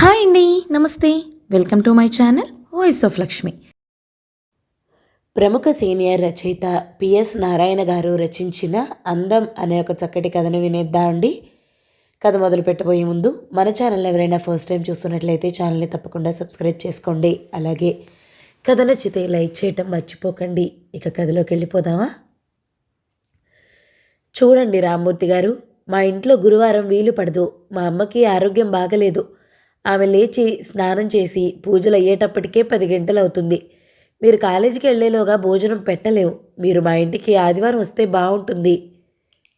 Hi అండి నమస్తే. Welcome to my channel voice of Lakshmi. ప్రముఖ సీనియర్ రచయిత పిఎస్ నారాయణ గారు రచించిన అందం అనే ఒక చక్కటి కథను వినేద్దా అండి? కథ మొదలు పెట్టబోయే ముందు మన ఛానల్ ఎవరైనా ఫస్ట్ టైం చూస్తున్నట్లయితే ఛానల్ని తప్పకుండా సబ్స్క్రైబ్ చేసుకోండి. అలాగే కథ నచ్చితే లైక్ చేయటం మర్చిపోకండి. ఇక కథలోకి వెళ్ళిపోదామా? చూడండి రామ్మూర్తి గారు మా ఇంట్లో గురువారం వీలు పడదు. మా అమ్మకి ఆరోగ్యం బాగలేదు. ఆమె లేచి స్నానం చేసి పూజలు అయ్యేటప్పటికే పది గంటలు అవుతుంది మీరు కాలేజీకి వెళ్ళేలోగా భోజనం పెట్టలేవు. మీరు మా ఇంటికి ఆదివారం వస్తే బాగుంటుంది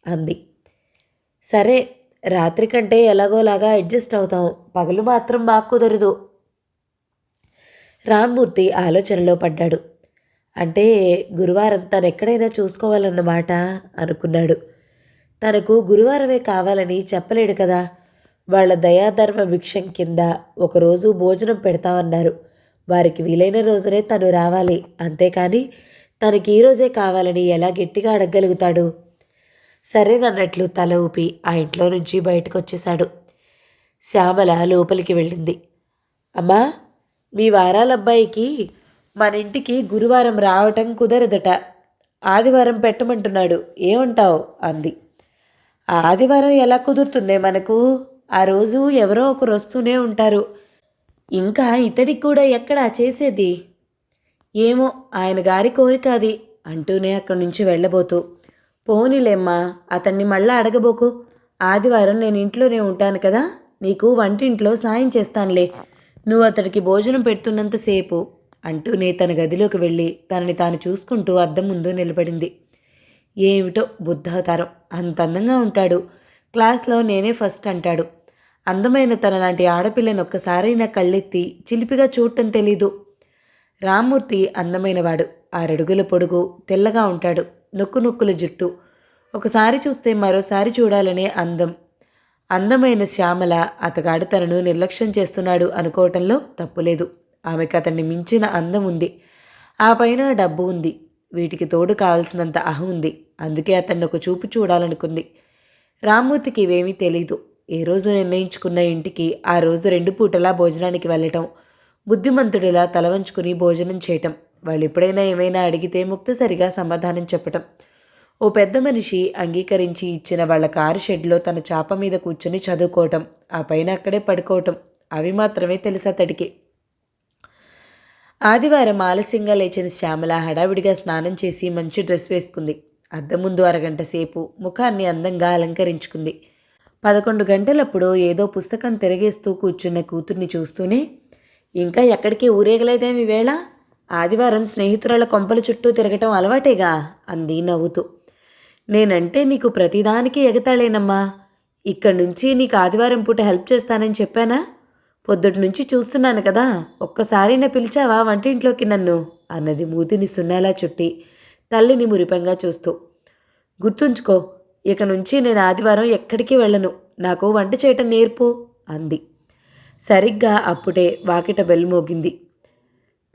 అంది. సరే రాత్రి కంటే ఎలాగోలాగా అడ్జస్ట్ అవుతాం. పగలు మాత్రం మాకు కుదరదు. రామ్మూర్తి ఆలోచనలో పడ్డాడు. అంటే గురువారం తను ఎక్కడైనా చూసుకోవాలన్నమాట అనుకున్నాడు. తనకు గురువారమే కావాలని చెప్పలేడు కదా. వాళ్ళ దయాధర్మ భిక్షం కింద ఒకరోజు భోజనం పెడతామన్నారు. వారికి వీలైన రోజునే తను రావాలి. అంతేకాని తనకి ఈ రోజే కావాలని ఎలా గట్టిగా అడగగలుగుతాడు? సరేనన్నట్లు తల ఊపి ఆ ఇంట్లో నుంచి బయటకు వచ్చేశాడు శ్యామల లోపలికి వెళ్ళింది. అమ్మా మీ వారాల అబ్బాయికి మన ఇంటికి గురువారం రావటం కుదరదట. ఆదివారం పెట్టమంటున్నాడు. ఏమంటావు? అంది. ఆదివారం ఎలా కుదురుతుందే మనకు? ఆ రోజు ఎవరో ఒకరు వస్తూనే ఉంటారు. ఇంకా ఇతడికి కూడా ఎక్కడా చేసేది? ఏమో ఆయన గారి కోరిక అది అంటూనే అక్కడి నుంచి వెళ్ళబోతూ. పోనీలేమ్మా అతన్ని మళ్ళా అడగబోకు. ఆదివారం నేను ఇంట్లోనే ఉంటాను కదా నీకు వంటింట్లో సాయం చేస్తానులే. నువ్వు అతడికి భోజనం పెడుతున్నంతసేపు అంటూనే తన గదిలోకి వెళ్ళి తనని తాను చూసుకుంటూ అద్దం ముందు నిలబడింది. ఏమిటో బుద్ధావతారం అంత అందంగా ఉంటాడు. క్లాస్లో నేనే ఫస్ట్ అంటాడు. అందమైన తనలాంటి ఆడపిల్లని ఒక్కసారైనా కళ్ళెత్తి చిలిపిగా చూడటం తెలీదు. రామ్మూర్తి అందమైనవాడు. ఆరడుగుల పొడుగు తెల్లగా ఉంటాడు. నొక్కు నొక్కుల జుట్టు. ఒకసారి చూస్తే మరోసారి చూడాలనే అందం. అందమైన శ్యామల అతగాడు తనను నిర్లక్ష్యం చేస్తున్నాడు అనుకోవటంలో తప్పులేదు. ఆమెకు అతన్ని మించిన అందం ఉంది. ఆ పైన డబ్బు ఉంది. వీటికి తోడు కావాల్సినంత అహం ఉంది. అందుకే అతన్ని ఒక చూపు చూడాలనుకుంది. రామ్మూర్తికి ఇవేమీ తెలీదు. ఏ రోజు నిర్ణయించుకున్న ఇంటికి ఆ రోజు రెండు పూటలా భోజనానికి వెళ్ళటం బుద్ధిమంతుడిలా తల వంచుకుని భోజనం చేయటం వాళ్ళు ఎప్పుడైనా ఏమైనా అడిగితే ముక్తసరిగా సమాధానం చెప్పటం. ఓ పెద్ద మనిషి అంగీకరించి ఇచ్చిన వాళ్ళ కారు షెడ్లో తన చాప మీద కూర్చొని చదువుకోవటం ఆ పైన అక్కడే పడుకోవటం అవి మాత్రమే తెలుసు అతడికి ఆదివారం ఆలస్యంగా లేచిన శ్యామల హడావిడిగా స్నానం చేసి మంచి డ్రెస్ వేసుకుంది. అద్దం ముందు అరగంట సేపు ముఖాన్ని అందంగా అలంకరించుకుంది. పదకొండు గంటలప్పుడు ఏదో పుస్తకం తిరగేస్తూ కూర్చున్న కూతుర్ని చూస్తూనే ఇంకా ఎక్కడికి ఊరేగలేదేమి వేళ? ఆదివారం స్నేహితురాల కొంపల చుట్టూ తిరగటం అలవాటేగా? అంది నవ్వుతూ. నేనంటే నీకు ప్రతిదానికి ఎగతాళేనమ్మా. ఇక్కడి నుంచి నీకు ఆదివారం పూట హెల్ప్ చేస్తానని చెప్పానా? పొద్దుటి నుంచి చూస్తున్నాను కదా ఒక్కసారైనా పిలిచావా వంటింట్లోకి నన్ను? అన్నది మూతిని సున్నాలా చుట్టి తల్లిని మురిపంగా చూస్తూ. గుర్తుంచుకో ఇక నుంచి నేను ఆదివారం ఎక్కడికి వెళ్ళను. నాకు వంట చేయటం నేర్పు అంది. సరిగ్గా అప్పుడే వాకిట బెల్ మోగింది.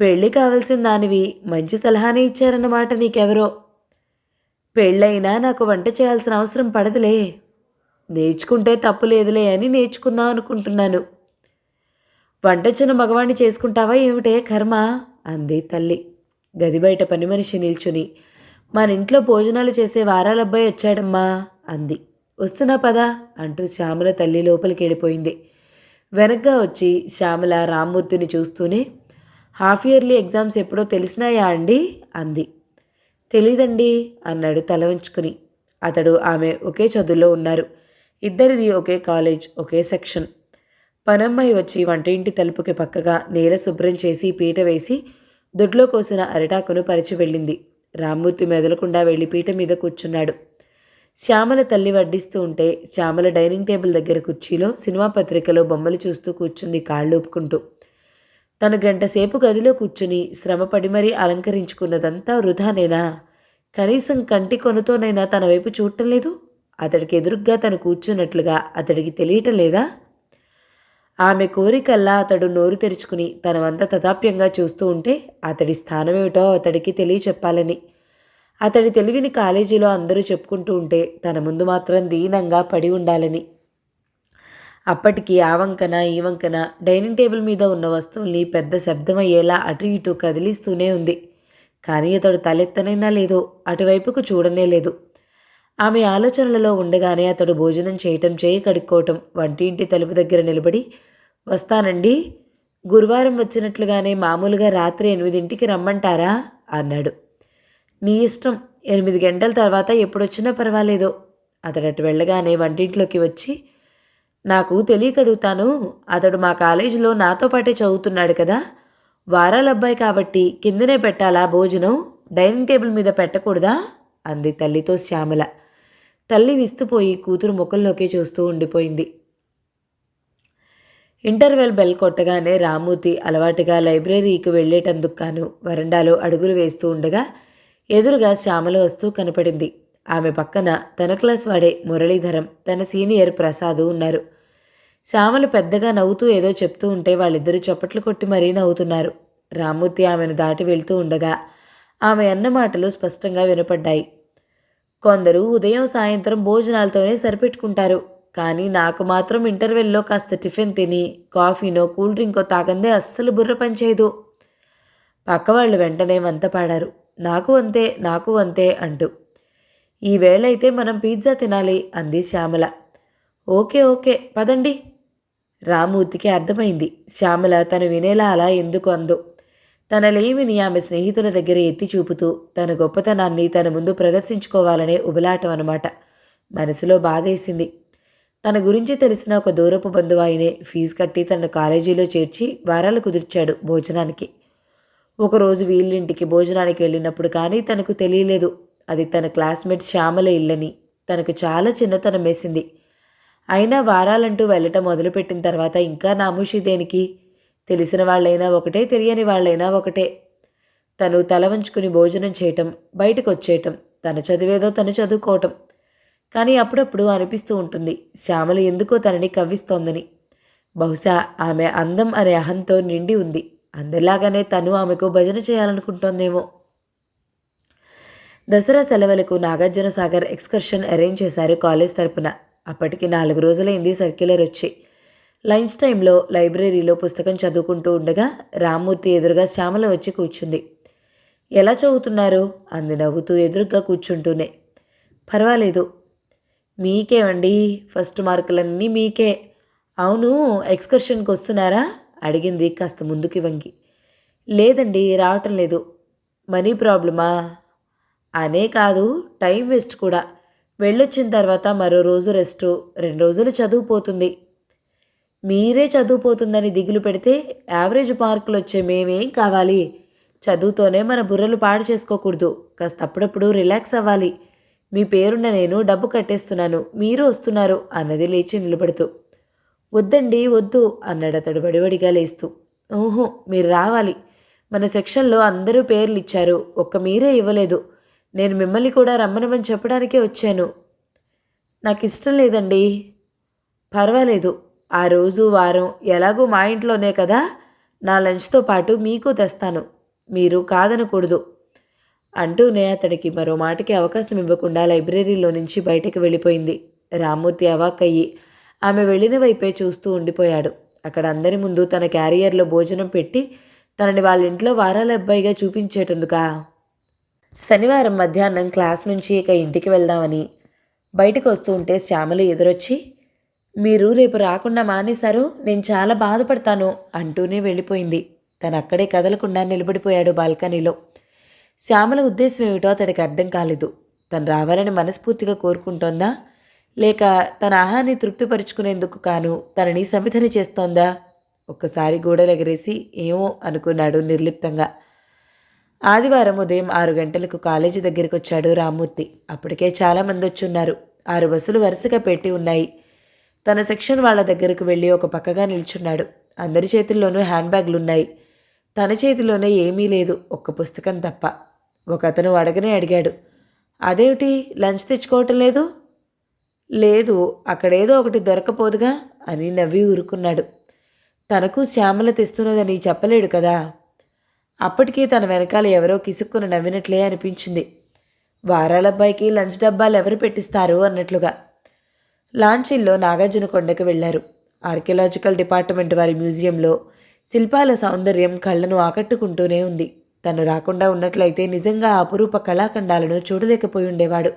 పెళ్ళి కావలసిన దానివి మంచి సలహానే ఇచ్చారన్నమాట నీకెవరో. పెళ్ళైనా నాకు వంట చేయాల్సిన అవసరం పడదులే. నేర్చుకుంటే తప్పు లేదులే అని నేర్చుకుందాం అనుకుంటున్నాను. వంటచ్చిన మగవాణ్ణి చేసుకుంటావా ఏమిటే కర్మ అంది తల్లి. గది బయట పని మనిషి నిల్చుని మన ఇంట్లో భోజనాలు చేసే వారాలబ్బాయి వచ్చాడమ్మా అంది. వస్తున్నా పదా అంటూ శ్యామల తల్లి లోపలికి వెళ్ళిపోయింది. వెనక్గా వచ్చి శ్యామల రామ్మూర్తిని చూస్తూనే హాఫ్ ఇయర్లీ ఎగ్జామ్స్ ఎప్పుడో తెలిసినాయా అండి? అంది. తెలీదండి అన్నాడు తల ఉంచుకుని అతడు ఆమె ఒకే చదువులో ఉన్నారు. ఇద్దరిది ఒకే కాలేజ్ ఒకే సెక్షన్. పనమ్మాయి వచ్చి వంటింటి తలుపుకి పక్కగా నేల శుభ్రం చేసి పీట వేసి దొడ్లో కోసిన అరిటాకును పరిచి వెళ్ళింది. రామ్మూర్తి మెదలకుండా వెళ్ళి పీట మీద కూర్చున్నాడు. శ్యామల తల్లి వడ్డిస్తూ ఉంటే శ్యామల డైనింగ్ టేబుల్ దగ్గర కుర్చీలో సినిమా పత్రికలో బొమ్మలు చూస్తూ కూర్చుంది కాళ్ళూపుకుంటూ తను గంటసేపు గదిలో కూర్చుని శ్రమపడి మరీ అలంకరించుకున్నదంతా వృధానేనా కనీసం కంటి కొనుతోనైనా తన వైపు చూడటం లేదు? అతడికి ఎదురుగ్గా తను కూర్చున్నట్లుగా అతడికి తెలియటం లేదా? ఆమె కోరికల్లా అతడు నోరు తెరుచుకుని తన వంత తదాప్యంగా చూస్తూ ఉంటే అతడి స్థానమేమిటో అతడికి తెలియచెప్పాలని. అతడి తెలివిని కాలేజీలో అందరూ చెప్పుకుంటూ ఉంటే తన ముందు మాత్రం దీనంగా పడి ఉండాలని. అప్పటికి ఆ వంకన ఈ వంకన డైనింగ్ టేబుల్ మీద ఉన్న వస్తువుల్ని పెద్ద శబ్దం అయ్యేలా అటు ఇటు కదిలిస్తూనే ఉంది. కానీ అతడు తలెత్తనైనా లేదు అటువైపుకు చూడనే లేదు. ఆమె ఆలోచనలలో ఉండగానే అతడు భోజనం చేయటం చేయి కడుక్కోవటం వంటింటి తలుపు దగ్గర నిలబడి వస్తానండి. గురువారం వచ్చినట్లుగానే మామూలుగా రాత్రి ఎనిమిదింటికి రమ్మంటారా? అన్నాడు. నీ ఇష్టం. ఎనిమిది గంటల తర్వాత ఎప్పుడొచ్చినా పర్వాలేదు. అతడు అటు వెళ్ళగానే వంటింట్లోకి వచ్చి నాకు తెలియకడుగుతాను. అతడు మా కాలేజీలో నాతో పాటే చదువుతున్నాడు కదా. వారాల అబ్బాయి కాబట్టి కిందనే పెట్టాలా భోజనం? డైనింగ్ టేబుల్ మీద పెట్టకూడదా? అంది తల్లితో శ్యామల. తల్లి విస్తుపోయి కూతురు ముఖంలోకి చూస్తూ ఉండిపోయింది. ఇంటర్వెల్ బెల్ కొట్టగానే రామూర్తి అలవాటుగా లైబ్రరీకి వెళ్ళేటందుకు కాను వరండాలో అడుగులు వేస్తూ ఉండగా ఎదురుగా శ్యామల వస్తూ కనపడింది. ఆమె పక్కన తన క్లాస్ వాడే మురళీధరం తన సీనియర్ ప్రసాదు ఉన్నారు. శ్యామలు పెద్దగా నవ్వుతూ ఏదో చెప్తూ ఉంటే వాళ్ళిద్దరూ చప్పట్లు కొట్టి మరీ నవ్వుతున్నారు. రామూర్తి ఆమెను దాటి వెళ్తూ ఉండగా ఆమె అన్న మాటలు స్పష్టంగా వినపడ్డాయి. కొందరు ఉదయం సాయంత్రం భోజనాలతోనే సరిపెట్టుకుంటారు. కానీ నాకు మాత్రం ఇంటర్వెల్లో కాస్త టిఫిన్ తిని కాఫీనో కూల్ డ్రింకో తాగందే అస్సలు బుర్ర పనిచేయదు పక్కవాళ్ళు వెంటనే వంత పాడారు. నాకు అంతే నాకు అంతే అంటూ. ఈ వేళైతే మనం పిజ్జా తినాలి అంది శ్యామల. ఓకే ఓకే పదండి. రామూర్తికి అర్థమైంది. శ్యామల తను వినేలా అలా ఎందుకు అందో. తన లేమిని ఆమె స్నేహితుల దగ్గర ఎత్తి చూపుతూ తన గొప్పతనాన్ని తన ముందు ప్రదర్శించుకోవాలనే ఉబలాటం అనమాట మనసులో బాధేసింది. తన గురించి తెలిసిన ఒక దూరపు బంధువు ఆయనే ఫీజు కట్టి తన కాలేజీలో చేర్చి వారాలు కుదిర్చాడు భోజనానికి. ఒకరోజు వీళ్ళింటికి భోజనానికి వెళ్ళినప్పుడు కానీ తనకు తెలియలేదు. అది తన క్లాస్మేట్ శ్యామల ఇల్లని తనకు చాలా చిన్నతనం వేసింది. అయినా వారాలంటూ వెళ్ళటం మొదలుపెట్టిన తర్వాత ఇంకా నామూషి దేనికి? తెలిసిన వాళ్ళైనా ఒకటే తెలియని వాళ్ళైనా ఒకటే. తను తల వంచుకుని భోజనం చేయటం బయటకు వచ్చేయటం తన చదివేదో తను చదువుకోవటం కానీ అప్పుడప్పుడు అనిపిస్తూ ఉంటుంది శ్యామల ఎందుకో తనని కవ్విస్తోందని. బహుశా ఆమె అందం అనే అహంతో నిండి ఉంది. అందరిలాగానే తను ఆమెకు భజన చేయాలనుకుంటోందేమో. దసరా సెలవులకు నాగార్జున సాగర్ ఎక్స్కర్షన్ అరేంజ్ చేశారు కాలేజ్ తరపున. అప్పటికి నాలుగు రోజులైంది సర్క్యులర్ వచ్చి. లంచ్ టైంలో లైబ్రరీలో పుస్తకం చదువుకుంటూ ఉండగా రామ్మూర్తి ఎదురుగా శ్యామల వచ్చి కూర్చుంది. ఎలా చదువుతున్నారు? అంది నవ్వుతూ ఎదురుగా కూర్చుంటూనే. పర్వాలేదు మీకేవండి ఫస్ట్ మార్కులన్నీ మీకే. అవును ఎక్స్కర్షన్కి వస్తున్నారా? అడిగింది కాస్త ముందుకి వంగి. లేదండి రావటం లేదు. మనీ ప్రాబ్లమా? అనే కాదు టైం వేస్ట్ కూడా. వెళ్ళొచ్చిన తర్వాత మరో రోజు రెస్ట్. రెండు రోజులు చదువుపోతుంది మీరే చదువుపోతుందని దిగులు పెడితే యావరేజ్ మార్కులు వచ్చే మేమేం కావాలి? చదువుతోనే మన బుర్రలు పాడు చేసుకోకూడదు. కాస్త అప్పుడప్పుడు రిలాక్స్ అవ్వాలి. మీ పేరున్న నేను డబ్బు కట్టేస్తున్నాను మీరు వస్తున్నారు అన్నది లేచి నిలబడుతూ. వద్దండి వద్దు అన్నాడు అతడు వడివడిగా లేస్తూ. ఓహో మీరు రావాలి. మన సెక్షన్లో అందరూ పేర్లు ఇచ్చారు ఒక్క మీరే ఇవ్వలేదు. నేను మిమ్మల్ని కూడా రమ్మనమని చెప్పడానికే వచ్చాను. నాకు ఇష్టం లేదండి. పర్వాలేదు ఆ రోజు వారం ఎలాగూ మా ఇంట్లోనే కదా నా లంచ్తో పాటు మీకు తెస్తాను. మీరు కాదనకూడదు. అంటూనే అతడికి మరో మాటకి అవకాశం ఇవ్వకుండా లైబ్రరీలో నుంచి బయటకు వెళ్ళిపోయింది. రామ్మూర్తి అవాక్కయ్యి ఆమె వెళ్ళిన వైపే చూస్తూ ఉండిపోయాడు. అక్కడ అందరి ముందు తన క్యారియర్లో భోజనం పెట్టి తనని వాళ్ళ ఇంట్లో వారాల అబ్బాయిగా చూపించేటందుకా? శనివారం మధ్యాహ్నం క్లాస్ నుంచి ఇక ఇంటికి వెళ్దామని బయటకు వస్తూ ఉంటే శ్యామలు ఎదురొచ్చి మీరు రేపు రాకుండా మానేశారు నేను చాలా బాధపడతాను అంటూనే వెళ్ళిపోయింది. తను అక్కడే కదలకుండా నిలబడిపోయాడు బాల్కనీలో. శ్యామల ఉద్దేశం ఏమిటో అతడికి అర్థం కాలేదు. తను రావాలని మనస్ఫూర్తిగా కోరుకుంటోందా? లేక తన ఆహాన్ని తృప్తిపరుచుకునేందుకు కాను తనని సమిధన చేస్తోందా? ఒక్కసారి గోడలెగరేసి ఏమో అనుకున్నాడు నిర్లిప్తంగా. ఆదివారం ఉదయం ఆరు గంటలకు కాలేజీ దగ్గరికి వచ్చాడు రామ్మూర్తి. అప్పటికే చాలామంది వచ్చున్నారు. ఆరు బస్సులు వరుసగా పెట్టి ఉన్నాయి. తన సెక్షన్ వాళ్ళ దగ్గరకు వెళ్ళి ఒక పక్కగా నిల్చున్నాడు. అందరి చేతుల్లోనూ హ్యాండ్ బ్యాగ్లు ఉన్నాయి తన చేతిలోనే ఏమీ లేదు. ఒక్క పుస్తకం తప్ప. ఒకతను అడగనే అడిగాడు. అదేమిటి? లంచ్ తెచ్చుకోవటం లేదు? లేదు అక్కడేదో ఒకటి దొరకపోదుగా? అని నవ్వి ఊరుకున్నాడు. తనకు శ్యామల తెస్తున్నదని చెప్పలేడు కదా. అప్పటికీ తన వెనకాల ఎవరో కిసుక్కున నవ్వినట్లే అనిపించింది. వారాలబ్బాయికి లంచ్ డబ్బాలు ఎవరు పెట్టిస్తారు? అన్నట్లుగా. లాంచీల్లో నాగార్జున కొండకు వెళ్ళారు. ఆర్కియలాజికల్ డిపార్ట్మెంట్ వారి మ్యూజియంలో శిల్పాల సౌందర్యం కళ్ళను ఆకట్టుకుంటూనే ఉంది. తను రాకుండా ఉన్నట్లయితే నిజంగా అపురూప కళాఖండాలను చూడలేకపోయి ఉండేవాడు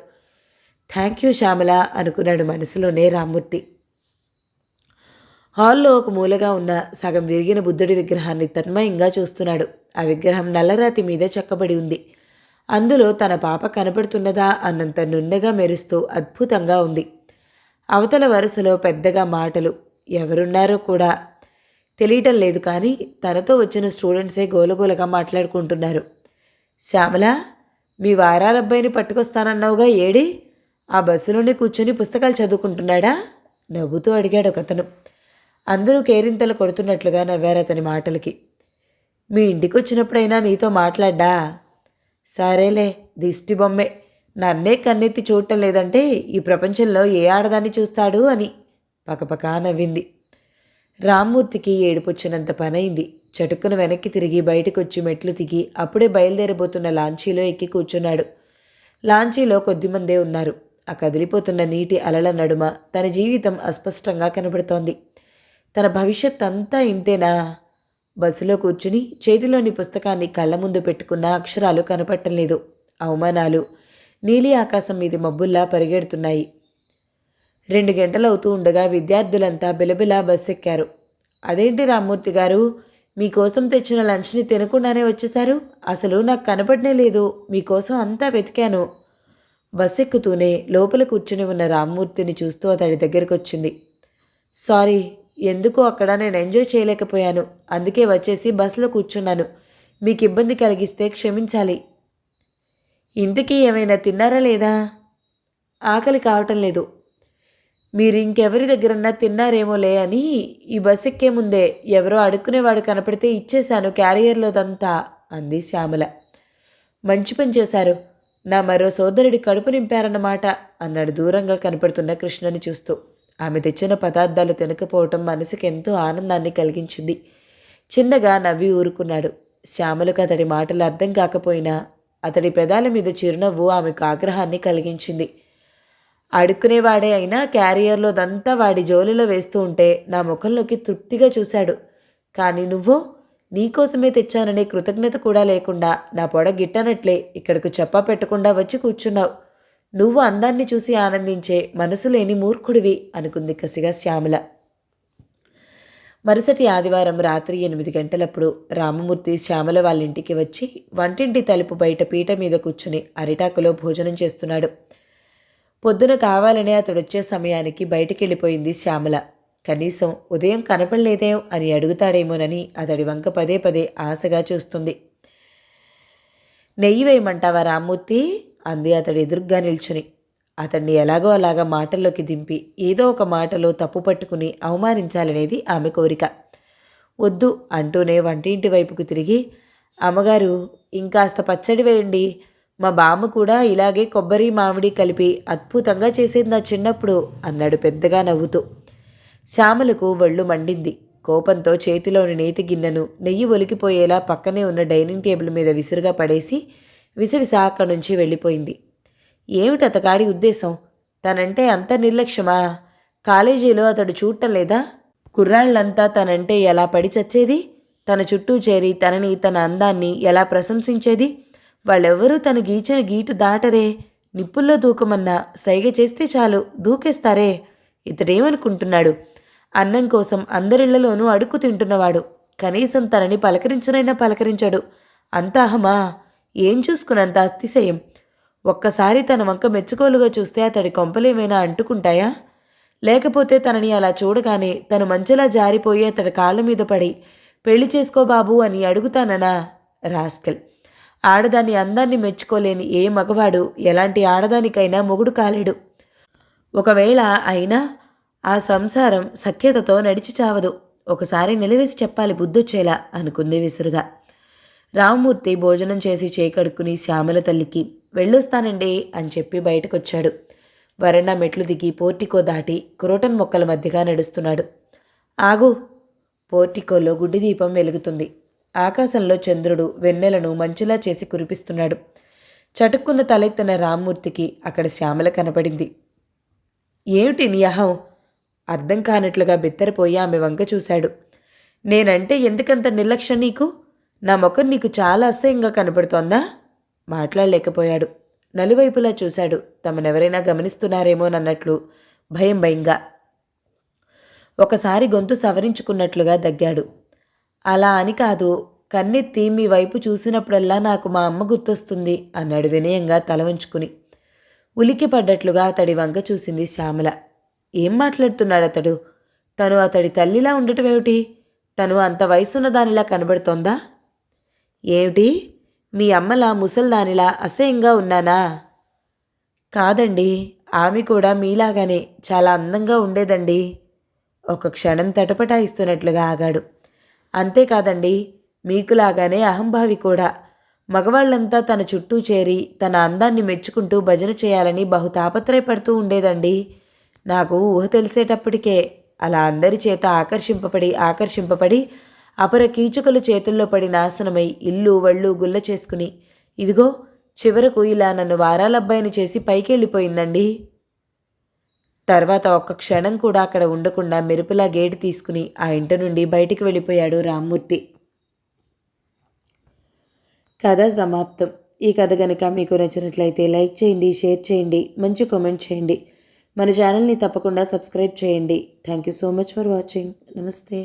థ్యాంక్ యూ శ్యామల అనుకున్నాడు మనసులోనే రామ్మూర్తి. హాల్లో ఒక మూలగా ఉన్న సగం విరిగిన బుద్ధుడి విగ్రహాన్ని తన్మయంగా చూస్తున్నాడు. ఆ విగ్రహం నల్లరాతి మీద చెక్కబడి ఉంది. అందులో తన పాప కనపడుతున్నదా అన్నంత నున్నగా మెరుస్తూ అద్భుతంగా ఉంది. అవతల వరుసలో పెద్దగా మాటలు. ఎవరున్నారో కూడా తెలియటం లేదు కానీ తనతో వచ్చిన స్టూడెంట్సే గోలగోలగా మాట్లాడుకుంటున్నారు. శ్యామల మీ వారాల అబ్బాయిని పట్టుకొస్తానన్నావుగా ఏడి? ఆ బస్సులోనే కూర్చొని పుస్తకాలు చదువుకుంటున్నాడా? నవ్వుతూ అడిగాడు ఒకతను. అందరూ కేరింతలు కొడుతున్నట్లుగా నవ్వారు అతని మాటలకి. మీ ఇంటికి వచ్చినప్పుడైనా నీతో మాట్లాడ్డా? సరేలే దిష్టి బొమ్మే. నన్నే కన్నెత్తి చూడటం లేదంటే ఈ ప్రపంచంలో ఏ ఆడదాన్ని చూస్తాడు అని పకపకా నవ్వింది. రామ్మూర్తికి ఏడుపొచ్చినంత పనైంది. చటుక్కున వెనక్కి తిరిగి బయటకొచ్చి మెట్లు దిగి అప్పుడే బయలుదేరబోతున్న లాంచీలో ఎక్కి కూర్చున్నాడు. లాంచీలో కొద్దిమందే ఉన్నారు. ఆ కదిలిపోతున్న నీటి అలల నడుమ తన జీవితం అస్పష్టంగా కనబడుతోంది. తన భవిష్యత్ అంతా ఇంతేనా? బస్సులో కూర్చుని చేతిలోని పుస్తకాన్ని కళ్ళ ముందు పెట్టుకున్న అక్షరాలు కనపడటం లేదు. అవమానాలు నీలి ఆకాశం మీది మబ్బుల్లా పరిగెడుతున్నాయి. రెండు గంటలవుతూ ఉండగా విద్యార్థులంతా బిలబిలా బస్ ఎక్కారు అదేంటి రామ్మూర్తి గారు? మీకోసం తెచ్చిన లంచ్ని తినకుండానే వచ్చేశారు? అసలు నాకు కనపడనే లేదు. మీకోసం అంతా వెతికాను. బస్ ఎక్కుతూనే లోపల కూర్చుని ఉన్న రామ్మూర్తిని చూస్తూ అతడి దగ్గరికి వచ్చింది సారీ ఎందుకో అక్కడ నేను ఎంజాయ్ చేయలేకపోయాను. అందుకే వచ్చేసి బస్సులో కూర్చున్నాను. మీకు ఇబ్బంది కలిగిస్తే క్షమించాలి. ఇంతకీ ఏమైనా తిన్నారా లేదా? ఆకలి కావటం లేదు. మీరు ఇంకెవరి దగ్గరన్నా తిన్నారేమోలే అని ఈ బస్ ఎక్కే ముందే ఎవరో అడుక్కునేవాడు కనపడితే ఇచ్చేశాను క్యారియర్లోదంతా అంది శ్యామల. మంచి పని చేశారు. నా మరో సోదరుడి కడుపు నింపారన్నమాట అన్నాడు దూరంగా కనపడుతున్న కృష్ణని చూస్తూ. ఆమె తెచ్చిన పదార్థాలు తినకపోవటం మనసుకి ఎంతో ఆనందాన్ని కలిగించింది. చిన్నగా నవ్వి ఊరుకున్నాడు. శ్యామలకు అతడి మాటలు అర్థం కాకపోయినా అతడి పెదాల మీద చిరునవ్వు ఆమెకు ఆగ్రహాన్ని కలిగించింది. అడుక్కునేవాడే అయినా క్యారియర్లో దంతా వాడి జోలిలో వేస్తూ ఉంటే నా ముఖంలోకి తృప్తిగా చూశాడు. కానీ నువ్వు నీకోసమే తెచ్చాననే కృతజ్ఞత కూడా లేకుండా నా పొడ గిట్టనట్లే ఇక్కడకు చెప్పా పెట్టకుండా వచ్చి కూర్చున్నావు. నువ్వు అందాన్ని చూసి ఆనందించే మనసు లేని మూర్ఖుడివి అనుకుంది కసిగా శ్యామల. మరుసటి ఆదివారం రాత్రి ఎనిమిది గంటలప్పుడు రామమూర్తి శ్యామల వాళ్ళ ఇంటికి వచ్చి వంటింటి తలుపు బయట పీట మీద కూర్చుని అరిటాకులో భోజనం చేస్తున్నాడు. పొద్దున కావాలనే అతడు వచ్చే సమయానికి బయటికెళ్ళిపోయింది శ్యామల. కనీసం ఉదయం కనపడలేదే అని అడుగుతాడేమోనని అతడి వంక పదే పదే ఆశగా చూస్తుంది. నెయ్యి వేయమంటావా రామ్మూర్తి? అంది అతడు ఎదురుగ్గా నిల్చుని. అతన్ని ఎలాగో అలాగా మాటల్లోకి దింపి ఏదో ఒక మాటలో తప్పు పట్టుకుని అవమానించాలనేది ఆమె కోరిక. వద్దు అంటూనే వంటింటి వైపుకు తిరిగి అమ్మగారు ఇంకాస్త పచ్చడి వేయండి. మా బామ్మ కూడా ఇలాగే కొబ్బరి మామిడి కలిపి అద్భుతంగా చేసేది నా చిన్నప్పుడు అన్నాడు పెద్దగా నవ్వుతూ. శ్యామలకు ఒళ్ళు మండింది. కోపంతో చేతిలోని నేతి గిన్నెను నెయ్యి ఒలికిపోయేలా పక్కనే ఉన్న డైనింగ్ టేబుల్ మీద విసురుగా పడేసి విసిరిసా అక్కడి నుంచి వెళ్ళిపోయింది. ఏమిటి అతగాడి ఉద్దేశం? తనంటే అంత నిర్లక్ష్యమా? కాలేజీలో అతడు చూడటం లేదా కుర్రాళ్ళంతా తనంటే ఎలా పడి చచ్చేది? తన చుట్టూ చేరి తనని తన అందాన్ని ఎలా ప్రశంసించేది? వాళ్ళెవ్వరూ తను గీచిన గీటు దాటరే నిప్పుల్లో దూకమన్నా సైగ చేస్తే చాలు దూకేస్తారే. ఇతడేమనుకుంటున్నాడు? అన్నం కోసం అందరిళ్ళలోనూ అడుక్కు తింటున్నవాడు. కనీసం తనని పలకరించనైనా పలకరించాడు. అంతాహమా ఏం చూసుకున్నంత అతిశయం. ఒక్కసారి తన వంక మెచ్చుకోలుగా చూస్తే అతడి కొంపలేమైనా అంటుకుంటాయా? లేకపోతే తనని అలా చూడగానే తను మంచలా జారిపోయి అతడి కాళ్ళ మీద పడి పెళ్ళి చేసుకో బాబు అని అడుగుతాననా రాస్కెల్? ఆడదాని అందాన్ని మెచ్చుకోలేని ఏ మగవాడు ఎలాంటి ఆడదానికైనా మొగుడు కాలేడు. ఒకవేళ అయినా ఆ సంసారం సఖ్యతతో నడిచి చావదు. ఒకసారి నిలవేసి చెప్పాలి బుద్ధొచ్చేలా అనుకుంది విసురుగా. రామ్మూర్తి భోజనం చేసి చేకడుక్కుని శ్యామల తల్లికి వెళ్ళొస్తానండి అని చెప్పి బయటకొచ్చాడు. వరండా మెట్లు దిగి పోర్టికో దాటి క్రోటన్ మొక్కల మధ్యగా నడుస్తున్నాడు. ఆగు! పోర్టికోలో గుడ్డి దీపం వెలుగుతుంది. ఆకాశంలో చంద్రుడు వెన్నెలను మంచులా చేసి కురిపిస్తున్నాడు. చటుక్కున్న తలెత్తిన రామ్మూర్తికి అక్కడ శ్యామల కనపడింది. ఏమిటి నీ అహం? అర్థం కానట్లుగా బిత్తరపోయి ఆమె వంక చూశాడు. నేనంటే ఎందుకంత నిర్లక్ష్యం నీకు? నా ముఖం నీకు చాలా అసహ్యంగా కనపడుతోందా? మాట్లాడలేకపోయాడు. నలువైపులా చూశాడు. తమనెవరైనా గమనిస్తున్నారేమోనన్నట్లు భయం భయంగా. ఒకసారి గొంతు సవరించుకున్నట్లుగా దగ్గాడు. అలా అని కాదు. కన్నెత్తి మీ వైపు చూసినప్పుడల్లా నాకు మా అమ్మ గుర్తొస్తుంది అన్నాడు వినయంగా తల వంచుకుని. ఉలికి పడ్డట్లుగా అతడి వంక చూసింది శ్యామల. ఏం మాట్లాడుతున్నాడు అతడు? తను అతడి తల్లిలా ఉండటమేమిటి తను అంత వయసున్న దానిలా కనబడుతోందా? ఏమిటి? మీ అమ్మలా ముసల్దానిలా అసహ్యంగా ఉన్నానా? కాదండి ఆమె కూడా మీలాగానే చాలా అందంగా ఉండేదండి. ఒక క్షణం తటపటాయిస్తున్నట్లుగా ఆగాడు. అంతేకాదండి మీకులాగానే అహంభావి కూడా. మగవాళ్ళంతా తన చుట్టూ చేరి తన అందాన్ని మెచ్చుకుంటూ భజన చేయాలని బహు తాపత్రయపడుతూ ఉండేదండి. నాకు ఊహ తెలిసేటప్పటికే అలా అందరి చేత ఆకర్షింపబడి ఆకర్షింపబడి అపర కీచుకలు చేతుల్లో పడి నాశనమై ఇల్లు వళ్ళు గుల్ల చేసుకుని ఇదిగో చివరకు ఇలా నన్ను వారాలబ్బాయిని చేసి పైకెళ్ళిపోయిందండి. తర్వాత ఒక్క క్షణం కూడా అక్కడ ఉండకుండా మెరుపులా గేటు తీసుకుని ఆ ఇంటి నుండి బయటికి వెళ్ళిపోయాడు రామ్మూర్తి. కథ సమాప్తం. ఈ కథ కనుక మీకు నచ్చినట్లయితే లైక్ చేయండి షేర్ చేయండి మంచి కామెంట్ చేయండి. మన ఛానల్ని తప్పకుండా సబ్స్క్రైబ్ చేయండి. Thank you so much for watching. నమస్తే.